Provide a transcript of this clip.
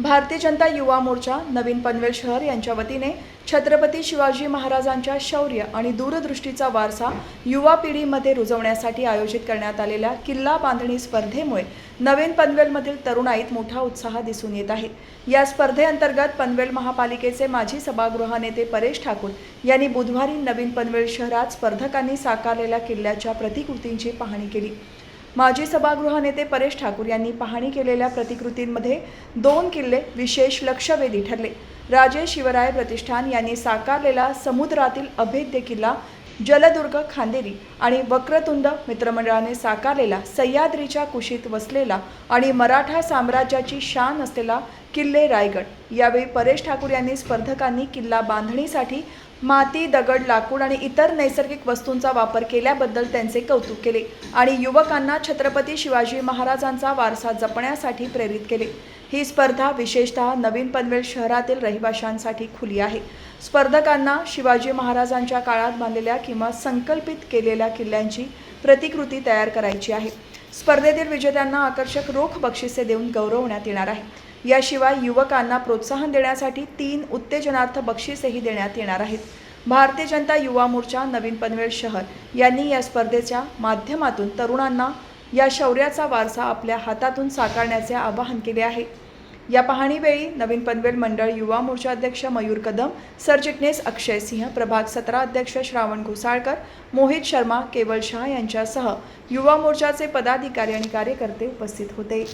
भारतीय जनता युवा मोर्चा नवीन पनवेल शहर यांच्या वतीने छत्रपती शिवाजी महाराजांच्या शौर्य आणि दूरदृष्टीचा वारसा युवा पिढीमध्ये रुजवण्यासाठी आयोजित करण्यात आलेल्या किल्ला बांधणी स्पर्धेमुळे नवीन पनवेलमधील तरुणाईत मोठा उत्साह दिसून येत आहे. या स्पर्धेअंतर्गत पनवेल महापालिकेचे माजी सभागृह नेते परेश ठाकूर यांनी बुधवारी नवीन पनवेल शहरात स्पर्धकांनी साकारलेल्या किल्ल्याच्या प्रतिकृतींची पाहणी केली. माजी सभागृह नेते परेश ठाकूर यांनी पाहणी केलेल्या प्रतिकृतींमध्ये दोन किल्ले विशेष लक्षवेधी ठरले. राजे शिवराय प्रतिष्ठान यांनी साकारलेला समुद्रातील अभेद्य किल्ला जलदुर्ग खांदेरी आणि वक्रतुंड मित्रमंडळाने साकारलेला सह्याद्रीच्या कुशीत वसलेला आणि मराठा साम्राज्याची शान असलेला किल्ले रायगड. यावेळी परेश ठाकूर यांनी स्पर्धकांनी किल्ला बांधणीसाठी माती दगड लाकूड आणि इतर नैसर्गिक वस्तूंचा वापर केल्याबद्दल त्यांचे कौतुक केले आणि युवकांना छत्रपती शिवाजी महाराजांचा वारसा जपण्यासाठी प्रेरित केले. ही स्पर्धा विशेषतः नवीन पनवेल शहरातील रहिवाशांसाठी खुली आहे. स्पर्धकांना शिवाजी महाराजांच्या काळात बांधलेल्या किंवा संकल्पित केलेल्या किल्ल्यांची प्रतिकृती तयार करायची आहे. स्पर्धेतील विजेत्यांना आकर्षक रोख बक्षिसे देऊन गौरवण्यात येणार आहे. याशिवाय युवकांना प्रोत्साहन देण्यासाठी तीन उत्तेजनार्थ बक्षिसेही देण्यात येणार आहेत. भारतीय जनता युवा मोर्चा नवीन पनवेल शहर यांनी या स्पर्धेच्या माध्यमातून तरुणांना या शौर्याचा वारसा आपल्या हातातून साकारण्याचे आवाहन केले आहे. या पाहणीवेळी नवीन पनवेल मंडळ युवा मोर्चा अध्यक्ष मयूर कदम सरचिटणीस अक्षय सिंह प्रभाग सतरा अध्यक्ष श्रावण घोसाळकर मोहित शर्मा केवल शहा यांच्यासह युवा मोर्चाचे पदाधिकारी आणि कार्यकर्ते उपस्थित होते.